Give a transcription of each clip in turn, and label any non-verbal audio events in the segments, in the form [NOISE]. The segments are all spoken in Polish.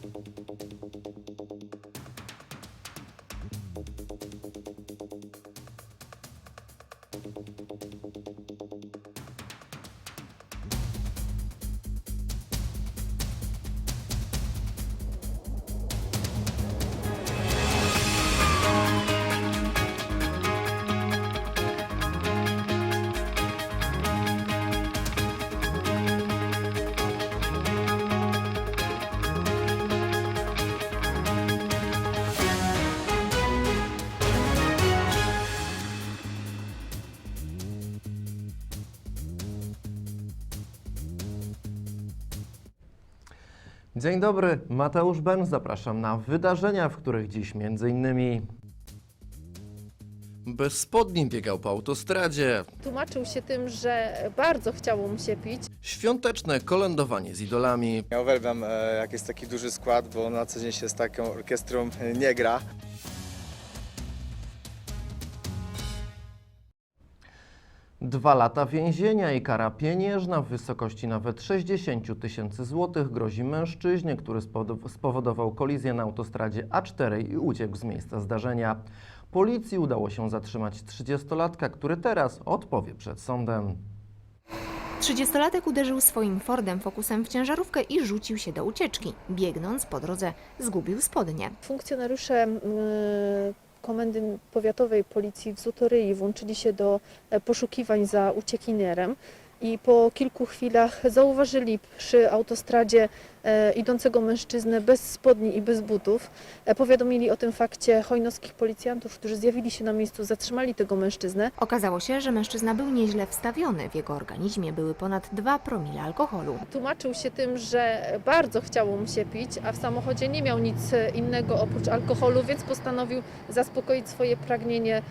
Thank you. Dzień dobry, Mateusz Ben. Zapraszam na wydarzenia, w których dziś m.in. Bez spodni biegał po autostradzie. Tłumaczył się tym, że bardzo chciało mu się pić. Świąteczne kolędowanie z idolami. Ja uwielbiam, e, jak jest taki duży skład, bo na co dzień się z taką orkiestrą e, nie gra. Dwa lata więzienia i kara pieniężna w wysokości nawet 60 tysięcy złotych grozi mężczyźnie, który spowodow- spowodował kolizję na autostradzie A4 i uciekł z miejsca zdarzenia. Policji udało się zatrzymać 30-latka, który teraz odpowie przed sądem. Trzydziestolatek uderzył swoim Fordem Focusem w ciężarówkę i rzucił się do ucieczki. Biegnąc po drodze zgubił spodnie. Funkcjonariusze mm, Komendy Powiatowej Policji w Zutoryi włączyli się do e, poszukiwań za uciekinierem i po kilku chwilach zauważyli przy autostradzie e, idącego mężczyznę bez spodni i bez butów. E, Powiadomili o tym fakcie hojnowskich policjantów, którzy zjawili się na miejscu, zatrzymali tego mężczyznę. Okazało się, że mężczyzna był nieźle wstawiony. W jego organizmie były ponad 2 promile alkoholu. Tłumaczył się tym, że bardzo chciało mu się pić, a w samochodzie nie miał nic innego oprócz alkoholu, więc postanowił zaspokoić swoje pragnienie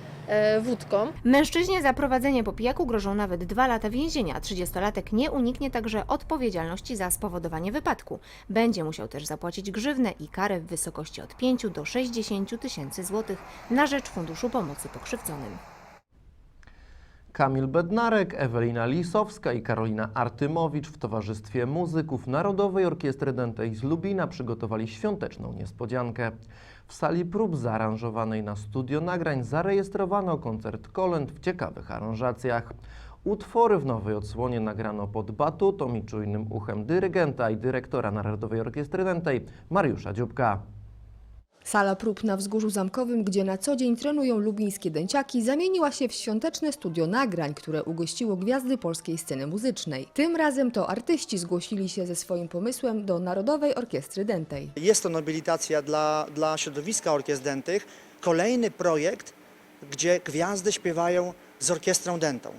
wódką. Mężczyźnie za prowadzenie po pijaku grożą nawet 2 lata więzienia. Trzydziestolatek nie uniknie także odpowiedzialności za spowodowanie wypadku. Będzie musiał też zapłacić grzywnę i karę w wysokości od 5 do 60 tysięcy złotych na rzecz Funduszu Pomocy Pokrzywdzonym. Kamil Bednarek, Ewelina Lisowska i Karolina Artymowicz w towarzystwie muzyków Narodowej Orkiestry Dętej z Lubina przygotowali świąteczną niespodziankę. W sali prób zaaranżowanej na studio nagrań zarejestrowano koncert kolęd w ciekawych aranżacjach. Utwory w nowej odsłonie nagrano pod batutą i czujnym uchem dyrygenta i dyrektora Narodowej Orkiestry Dętej Mariusza Dziubka. Sala prób na Wzgórzu Zamkowym, gdzie na co dzień trenują lubińskie dęciaki, zamieniła się w świąteczne studio nagrań, które ugościło gwiazdy polskiej sceny muzycznej. Tym razem to artyści zgłosili się ze swoim pomysłem do Narodowej Orkiestry Dętej. Jest to nobilitacja dla, dla środowiska orkiestr dętych. Kolejny projekt, gdzie gwiazdy śpiewają z orkiestrą dętą.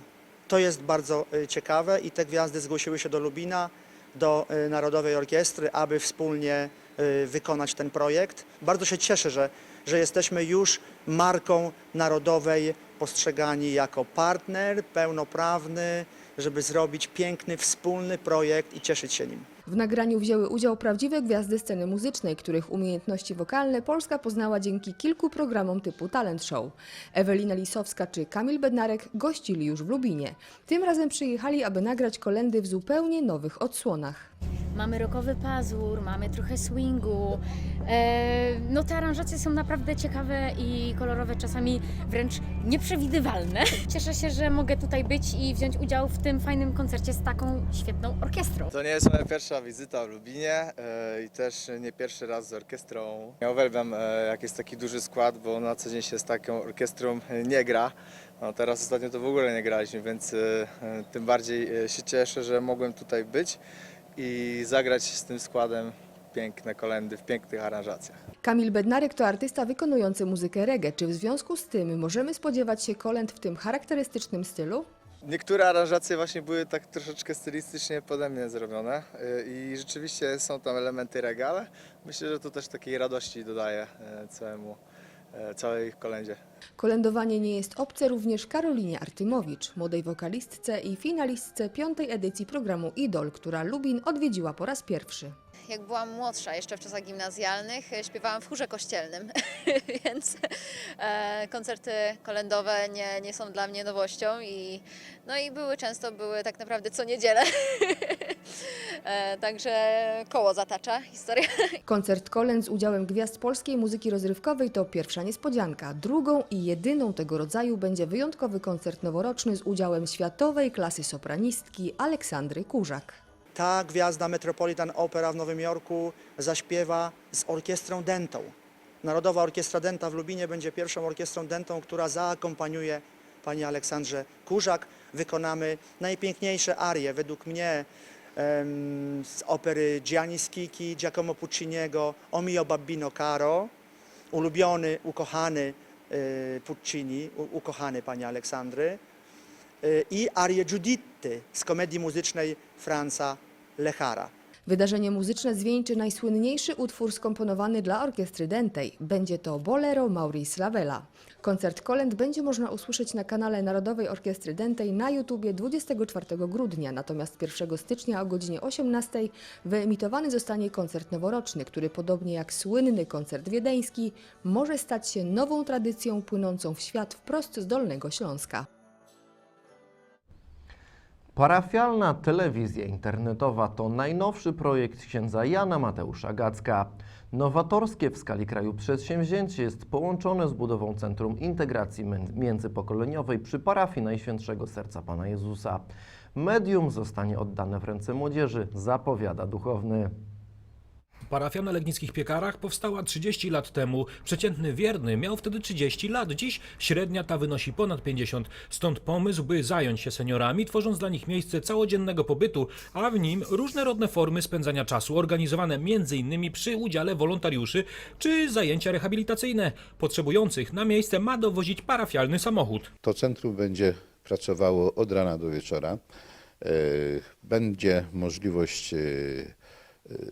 To jest bardzo y, ciekawe i te gwiazdy zgłosiły się do Lubina, do y, Narodowej Orkiestry, aby wspólnie wykonać ten projekt. Bardzo się cieszę, że, że jesteśmy już marką narodowej postrzegani jako partner pełnoprawny, żeby zrobić piękny, wspólny projekt i cieszyć się nim. W nagraniu wzięły udział prawdziwe gwiazdy sceny muzycznej, których umiejętności wokalne Polska poznała dzięki kilku programom typu Talent Show. Ewelina Lisowska czy Kamil Bednarek gościli już w Lubinie. Tym razem przyjechali, aby nagrać kolendy w zupełnie nowych odsłonach. Mamy rokowy pazur, mamy trochę swingu. E, no te aranżacje są naprawdę ciekawe i kolorowe, czasami wręcz nieprzewidywalne. [LAUGHS] Cieszę się, że mogę tutaj być i wziąć udział w tym fajnym koncercie z taką świetną orkiestrą. To nie jest moja pierwsza wizyta w Lubinie e, i też nie pierwszy raz z orkiestrą. Ja uwielbiam, e, jak jest taki duży skład, bo na co dzień się z taką orkiestrą nie gra. No, teraz ostatnio to w ogóle nie graliśmy, więc tym bardziej się cieszę, że mogłem tutaj być i zagrać z tym składem piękne kolendy w pięknych aranżacjach. Kamil Bednarek to artysta wykonujący muzykę reggae. Czy w związku z tym możemy spodziewać się kolęd w tym charakterystycznym stylu? Niektóre aranżacje właśnie były tak troszeczkę stylistycznie pode mnie zrobione y, i rzeczywiście są tam elementy reggae, ale myślę, że to też takiej radości dodaje e, całemu, całej kolędzie. Kolędowanie nie jest obce również Karolinie Artymowicz, młodej wokalistce i finalistce piątej edycji programu Idol, która Lubin odwiedziła po raz pierwszy. Jak byłam młodsza, jeszcze w czasach gimnazjalnych, e, śpiewałam w chórze kościelnym, [LAUGHS] więc e, koncerty kolędowe nie, nie są dla mnie nowością i, no i były często, były tak naprawdę co niedzielę. [LAUGHS] E, Także koło zatacza historia. [LAUGHS] Koncert Kolęd z udziałem gwiazd polskiej muzyki rozrywkowej to pierwsza niespodzianka. Drugą i jedyną tego rodzaju będzie wyjątkowy koncert noworoczny z udziałem światowej klasy sopranistki Aleksandry Kurzak. Ta gwiazda Metropolitan Opera w Nowym Jorku zaśpiewa z orkiestrą dentą. Narodowa Orkiestra Denta w Lubinie będzie pierwszą orkiestrą dentą, która zaakompaniuje pani Aleksandrze Kurzak. Wykonamy najpiękniejsze arie według mnie z opery Gianni Schicchi, Giacomo Pucciniego, O mio babbino caro, ulubiony, ukochany y, Puccini, ukochany pani Aleksandry y, i arię Giuditty z komedii muzycznej Franza Lechara. Wydarzenie muzyczne zwieńczy najsłynniejszy utwór skomponowany dla orkiestry dentej. Będzie to Bolero Maurice Ravella. Koncert Kolęd będzie można usłyszeć na kanale Narodowej Orkiestry Dentej na YouTubie 24 grudnia, natomiast 1 stycznia o godzinie 18 wyemitowany zostanie koncert noworoczny, który podobnie jak słynny koncert wiedeński może stać się nową tradycją płynącą w świat wprost z Dolnego Śląska. Parafialna telewizja internetowa to najnowszy projekt księdza Jana Mateusza Gacka. Nowatorskie w skali kraju przedsięwzięcie jest połączone z budową Centrum Integracji Mię- Międzypokoleniowej przy parafii Najświętszego Serca Pana Jezusa. Medium zostanie oddane w ręce młodzieży, zapowiada duchowny. Parafia na legnickich piekarach powstała 30 lat temu. Przeciętny wierny miał wtedy 30 lat. Dziś średnia ta wynosi ponad 50. Stąd pomysł, by zająć się seniorami, tworząc dla nich miejsce całodziennego pobytu, a w nim różnorodne formy spędzania czasu, organizowane m.in. przy udziale wolontariuszy czy zajęcia rehabilitacyjne. Potrzebujących na miejsce ma dowozić parafialny samochód. To centrum będzie pracowało od rana do wieczora. E, Będzie możliwość e,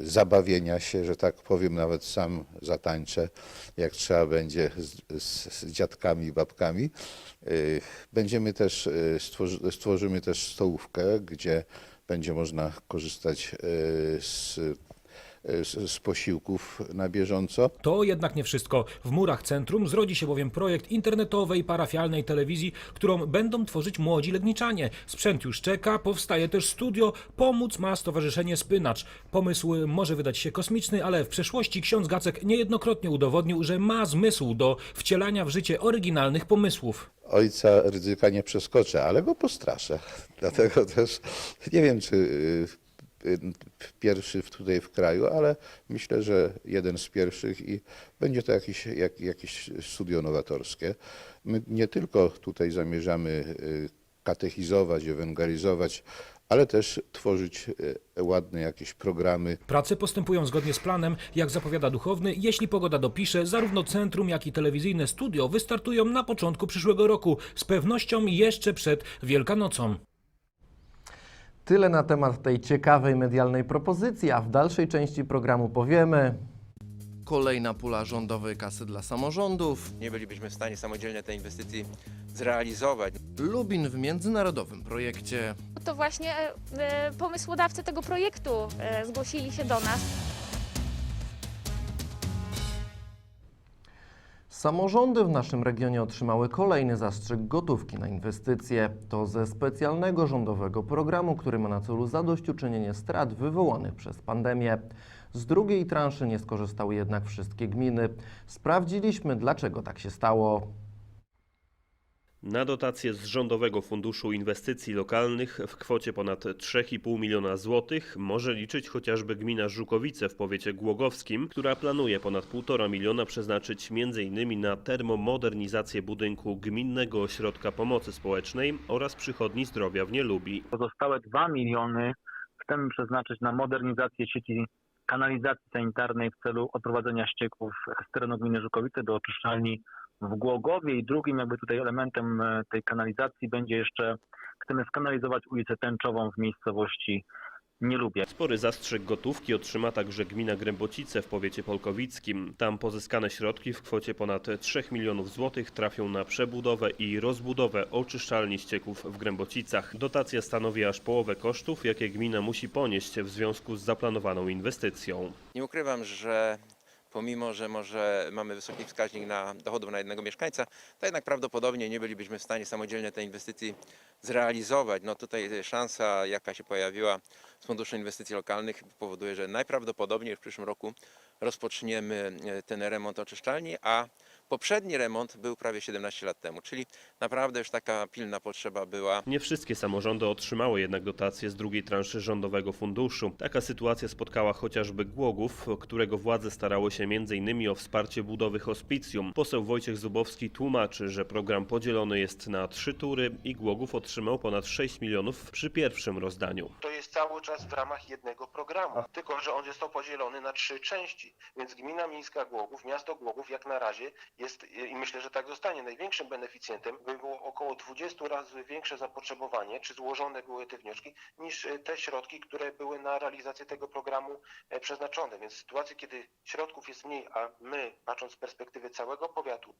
zabawienia się, że tak powiem, nawet sam zatańczę, jak trzeba będzie z, z, z dziadkami i babkami. E, Będziemy też, e, stworzy, stworzymy też stołówkę, gdzie będzie można korzystać e, z, z, z posiłków na bieżąco. To jednak nie wszystko. W murach centrum zrodzi się bowiem projekt internetowej, parafialnej telewizji, którą będą tworzyć młodzi legniczanie. Sprzęt już czeka, powstaje też studio, pomóc ma Stowarzyszenie Spynacz. Pomysł może wydać się kosmiczny, ale w przeszłości ksiądz Gacek niejednokrotnie udowodnił, że ma zmysł do wcielania w życie oryginalnych pomysłów. Ojca ryzyka nie przeskoczę, ale go postraszę. [LAUGHS] Dlatego też nie wiem, czy y, pierwszy tutaj w kraju, ale myślę, że jeden z pierwszych i będzie to jakieś, jak, jakieś studio nowatorskie. My nie tylko tutaj zamierzamy y, katechizować, ewangelizować, ale też tworzyć y, ładne jakieś programy Prace postępują zgodnie z planem, jak zapowiada duchowny. Jeśli pogoda dopisze, zarówno centrum, jak i telewizyjne studio wystartują na początku przyszłego roku, z pewnością jeszcze przed Wielkanocą. Tyle na temat tej ciekawej medialnej propozycji, a w dalszej części programu powiemy. Kolejna pula rządowej kasy dla samorządów. nie bylibyśmy w stanie samodzielnie tej inwestycji zrealizować. Lubin w międzynarodowym projekcie. To właśnie e, pomysłodawcy tego projektu e, zgłosili się do nas. Samorządy w naszym regionie otrzymały kolejny zastrzyk gotówki na inwestycje. To ze specjalnego rządowego programu, który ma na celu zadośćuczynienie strat wywołanych przez pandemię. Z drugiej transzy nie skorzystały jednak wszystkie gminy. Sprawdziliśmy, dlaczego tak się stało. Na dotacje z Rządowego Funduszu Inwestycji Lokalnych w kwocie ponad 3,5 miliona złotych może liczyć chociażby gmina Żukowice w powiecie głogowskim, która planuje ponad 1,5 miliona przeznaczyć m.in. na termomodernizację budynku Gminnego Ośrodka Pomocy Społecznej oraz Przychodni Zdrowia w Nielubi. Pozostałe 2 miliony chcemy przeznaczyć na modernizację sieci kanalizacji sanitarnej w celu odprowadzenia ścieków z terenu gminy Żukowice do oczyszczalni w Głogowie i drugim jakby tutaj elementem e, tej kanalizacji będzie jeszcze, chcemy skanalizować ulicę Tęczową w miejscowości Nie lubię. Spory zastrzyk gotówki otrzyma także gmina Grębocice w powiecie polkowickim. Tam pozyskane środki w kwocie ponad 3 milionów złotych trafią na przebudowę i rozbudowę oczyszczalni ścieków w Grębocicach. Dotacja stanowi aż połowę kosztów, jakie gmina musi ponieść w związku z zaplanowaną inwestycją. Nie ukrywam, że pomimo, że może mamy wysoki wskaźnik na dochodów na jednego mieszkańca, to jednak prawdopodobnie nie bylibyśmy w stanie samodzielnie tej inwestycji zrealizować. No tutaj szansa, jaka się pojawiła z Funduszu Inwestycji Lokalnych powoduje, że najprawdopodobniej w przyszłym roku rozpoczniemy e, ten remont oczyszczalni, a poprzedni remont był prawie 17 lat temu, czyli naprawdę już taka pilna potrzeba była. Nie wszystkie samorządy otrzymały jednak dotacje z drugiej transzy rządowego funduszu. Taka sytuacja spotkała chociażby Głogów, którego władze starały się m.in. o wsparcie budowy hospicjum. Poseł Wojciech Zubowski tłumaczy, że program podzielony jest na trzy tury i Głogów otrzymał ponad 6 milionów przy pierwszym rozdaniu. To jest cały czas w ramach jednego programu, tylko że on został podzielony na trzy części. Więc gmina miejska Głogów, miasto Głogów jak na razie jest i myślę, że tak zostanie największym beneficjentem, by było około 20 razy większe zapotrzebowanie, czy złożone były te wnioski, niż e, te środki, które były na realizację tego programu e, przeznaczone. Więc w sytuacji, kiedy środków jest mniej, a my, patrząc z perspektywy całego powiatu,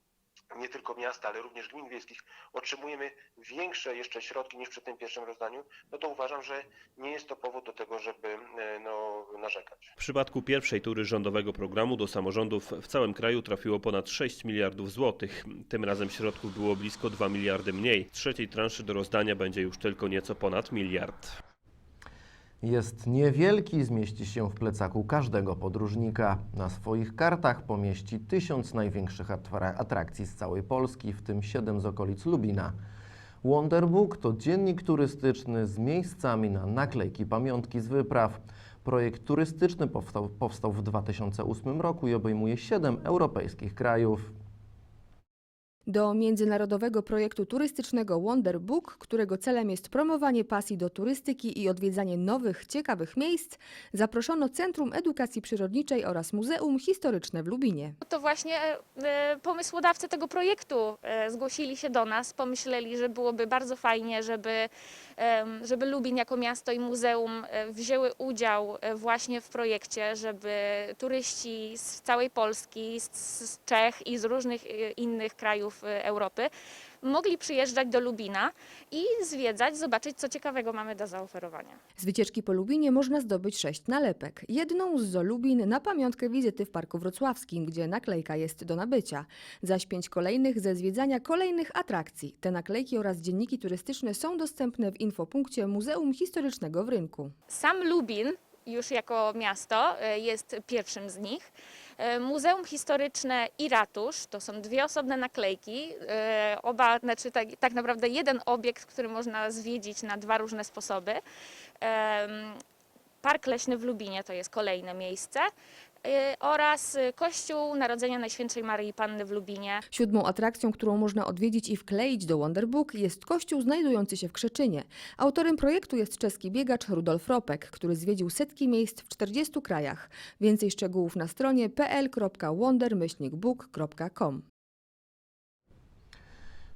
nie tylko miasta, ale również gmin wiejskich, otrzymujemy większe jeszcze środki niż przy tym pierwszym rozdaniu, no to uważam, że nie jest to powód do tego, żeby e, no, narzekać. W przypadku pierwszej tury rządowego programu do samorządów w całym kraju trafiło ponad 6 miliardów złotych. Tym razem środków było blisko 2 miliardy mniej. Trzeciej transzy do rozdania będzie już tylko nieco ponad miliard. Jest niewielki, zmieści się w plecaku każdego podróżnika. Na swoich kartach pomieści tysiąc największych atra- atrakcji z całej Polski, w tym siedem z okolic Lubina. Wonderbook to dziennik turystyczny z miejscami na naklejki pamiątki z wypraw. Projekt turystyczny powstał, powstał w 2008 roku i obejmuje siedem europejskich krajów. Do międzynarodowego projektu turystycznego Wonder Book, którego celem jest promowanie pasji do turystyki i odwiedzanie nowych, ciekawych miejsc, zaproszono Centrum Edukacji Przyrodniczej oraz Muzeum Historyczne w Lubinie. To właśnie e, pomysłodawcy tego projektu e, zgłosili się do nas, pomyśleli, że byłoby bardzo fajnie, żeby, żeby Lubin jako miasto i muzeum e, wzięły udział e, właśnie w projekcie, żeby turyści z całej Polski, z, Czech i z różnych e, innych krajów Europy mogli przyjeżdżać do Lubina i zwiedzać, zobaczyć, co ciekawego mamy do zaoferowania. Z wycieczki po Lubinie można zdobyć sześć nalepek. Jedną z Zoo Lubin na pamiątkę wizyty w Parku Wrocławskim, gdzie naklejka jest do nabycia. Zaś pięć kolejnych ze zwiedzania kolejnych atrakcji. Te naklejki oraz dzienniki turystyczne są dostępne w infopunkcie Muzeum Historycznego w Rynku. Sam Lubin już jako miasto e, jest pierwszym z nich. E, Muzeum Historyczne i Ratusz to są dwie osobne naklejki. E, Oba, znaczy tak, tak naprawdę jeden obiekt, który można zwiedzić na dwa różne sposoby. Park Leśny w Lubinie to jest kolejne miejsce. E, Oraz e, Kościół Narodzenia Najświętszej Maryi Panny w Lubinie. Siódmą atrakcją, którą można odwiedzić i wkleić do Wonderbook jest kościół znajdujący się w Krzeczynie. Autorem projektu jest czeski biegacz Rudolf Ropek, który zwiedził setki miejsc w 40 krajach. Więcej szczegółów na stronie pl.wonder-book.com.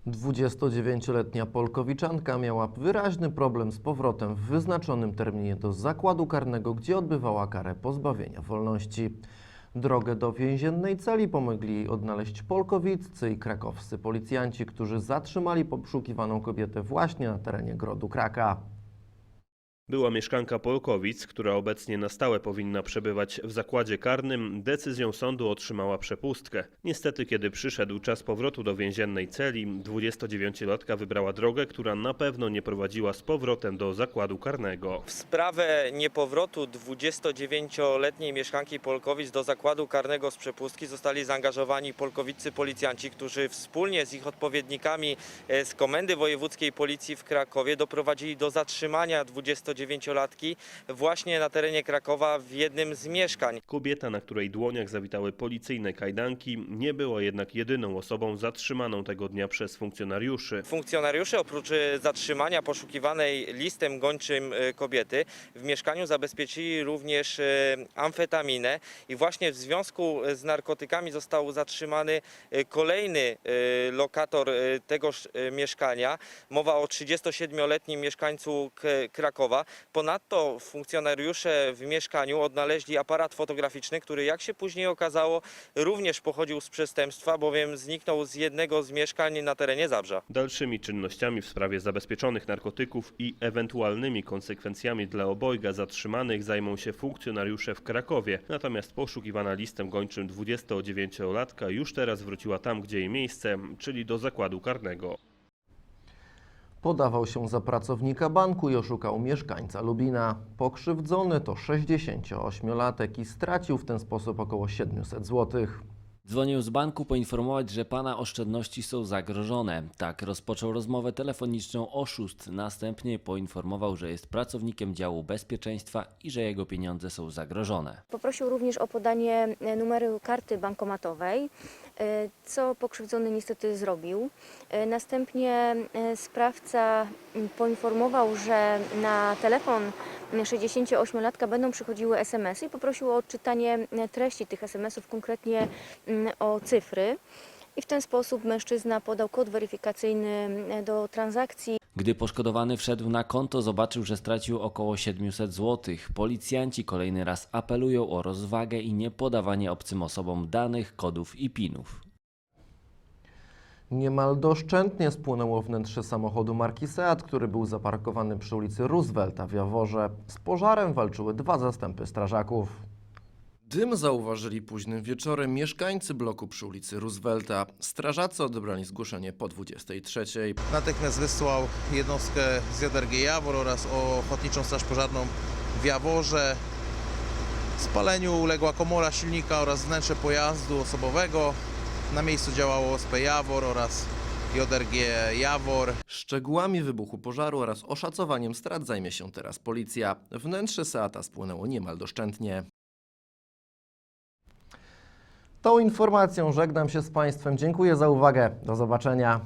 29-letnia Polkowiczanka miała wyraźny problem z powrotem w wyznaczonym terminie do zakładu karnego, gdzie odbywała karę pozbawienia wolności. Drogę do więziennej celi pomogli jej odnaleźć polkowiccy i krakowscy policjanci, którzy zatrzymali poszukiwaną kobietę właśnie na terenie Grodu Kraka. Była mieszkanka Polkowic, która obecnie na stałe powinna przebywać w zakładzie karnym. Decyzją sądu otrzymała przepustkę. Niestety, kiedy przyszedł czas powrotu do więziennej celi, 29-latka wybrała drogę, która na pewno nie prowadziła z powrotem do zakładu karnego. W sprawę niepowrotu 29-letniej mieszkanki Polkowic do zakładu karnego z przepustki zostali zaangażowani polkowiccy policjanci, którzy wspólnie z ich odpowiednikami e, z Komendy Wojewódzkiej Policji w Krakowie doprowadzili do zatrzymania 29-latki właśnie na terenie Krakowa w jednym z mieszkań. Kobieta, na której dłoniach zawitały policyjne kajdanki, nie była jednak jedyną osobą zatrzymaną tego dnia przez funkcjonariuszy. Funkcjonariusze oprócz zatrzymania poszukiwanej listem gończym e, kobiety w mieszkaniu zabezpieczyli również e, amfetaminę i właśnie w związku z narkotykami został zatrzymany e, kolejny lokator tegoż mieszkania. Mowa o 37-letnim mieszkańcu Krakowa. Ponadto funkcjonariusze w mieszkaniu odnaleźli aparat fotograficzny, który jak się później okazało również pochodził z przestępstwa, bowiem zniknął z jednego z mieszkań na terenie Zabrza. Dalszymi czynnościami w sprawie zabezpieczonych narkotyków i ewentualnymi konsekwencjami dla obojga zatrzymanych zajmą się funkcjonariusze w Krakowie. Natomiast poszukiwana listem gończym 29-latka już teraz wróciła tam, gdzie jej miejsce, czyli do zakładu karnego. Podawał się za pracownika banku i oszukał mieszkańca Lubina. Pokrzywdzony to 68-latek i stracił w ten sposób około 700 złotych. Dzwonił z banku poinformować, że pana oszczędności są zagrożone. Tak rozpoczął rozmowę telefoniczną oszust. Następnie poinformował, że jest pracownikiem działu bezpieczeństwa i że jego pieniądze są zagrożone. Poprosił również o podanie numeru karty bankomatowej, co pokrzywdzony niestety zrobił. E, Następnie e, sprawca poinformował, że na telefon 68-latka będą przychodziły SMS-y i poprosił o odczytanie e, treści tych SMS-ów, konkretnie o cyfry. I w ten sposób mężczyzna podał kod weryfikacyjny m, do transakcji. Gdy poszkodowany wszedł na konto, zobaczył, że stracił około 700 zł. Policjanci kolejny raz apelują o rozwagę i nie podawanie obcym osobom danych, kodów i pinów. Niemal doszczętnie spłynęło wnętrze samochodu marki Seat, który był zaparkowany przy ulicy Roosevelta w Jaworze. Z pożarem walczyły dwa zastępy strażaków. Dym zauważyli późnym wieczorem mieszkańcy bloku przy ulicy Roosevelta. Strażacy odebrali zgłoszenie po 23. Natychmiast wysłał jednostkę z JRG Jawor oraz Ochotniczą Straż Pożarną w Jaworze. Spaleniu uległa komora silnika oraz wnętrze pojazdu osobowego. Na miejscu działało OSP Jawor oraz JRG Jawor. Szczegółami wybuchu pożaru oraz oszacowaniem strat zajmie się teraz policja. Wnętrze Seata spłynęło niemal doszczętnie. Tą informacją żegnam się z Państwem. Dziękuję za uwagę. Do zobaczenia.